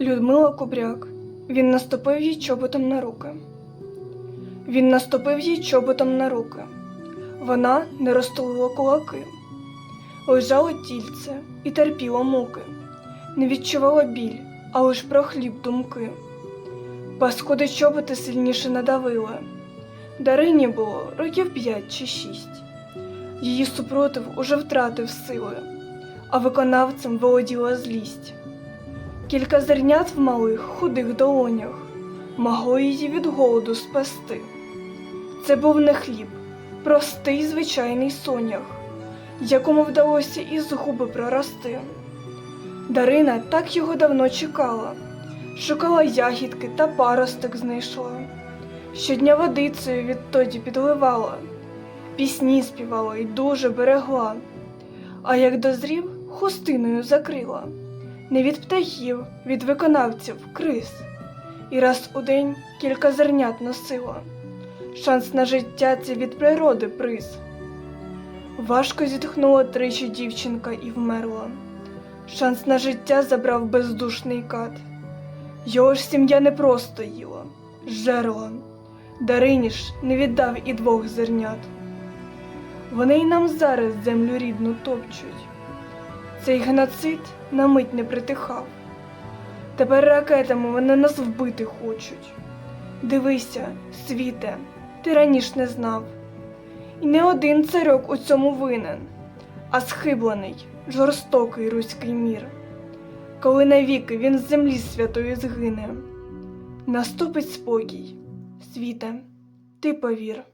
Людмила Кубряк. Він наступив їй чоботом на руки. Він наступив їй чоботом на руки. Вона не розтулила кулаки, лежало тільце і терпіла муки, не відчувала біль, а лиш про хліб думки. Паскуди чоботи сильніше надавили. Дарині було років п'ять чи шість. Її супротив уже втратив сили, а виконавцем володіла злість. Кілька зернят в малих худих долонях могло її від голоду спасти. Це був не хліб, простий звичайний сонях, якому вдалося із губи прорости. Дарина так його давно чекала, шукала ягідки та паросток знайшла. Щодня водицею відтоді підливала, пісні співала і дуже берегла, а як дозрів, хустиною закрила не від птахів, від виконавців криз, і раз у день кілька зернят носила. Шанс на життя це від природи приз. Важко зітхнула тричі дівчинка і вмерла. Шанс на життя забрав бездушний кат. Його ж сім'я не просто їла, жерла. Дарині ж не віддав і двох зернят. Вони й нам зараз землю рідну топчуть. Цей геноцид на мить не притихав. Тепер ракетами вони нас вбити хочуть. Дивися, світе, ти раніш не знав. І не один царьок у цьому винен, а схиблений, жорстокий руський мір. Коли навіки він з землі святої згине, наступить спокій, світе, ти повір.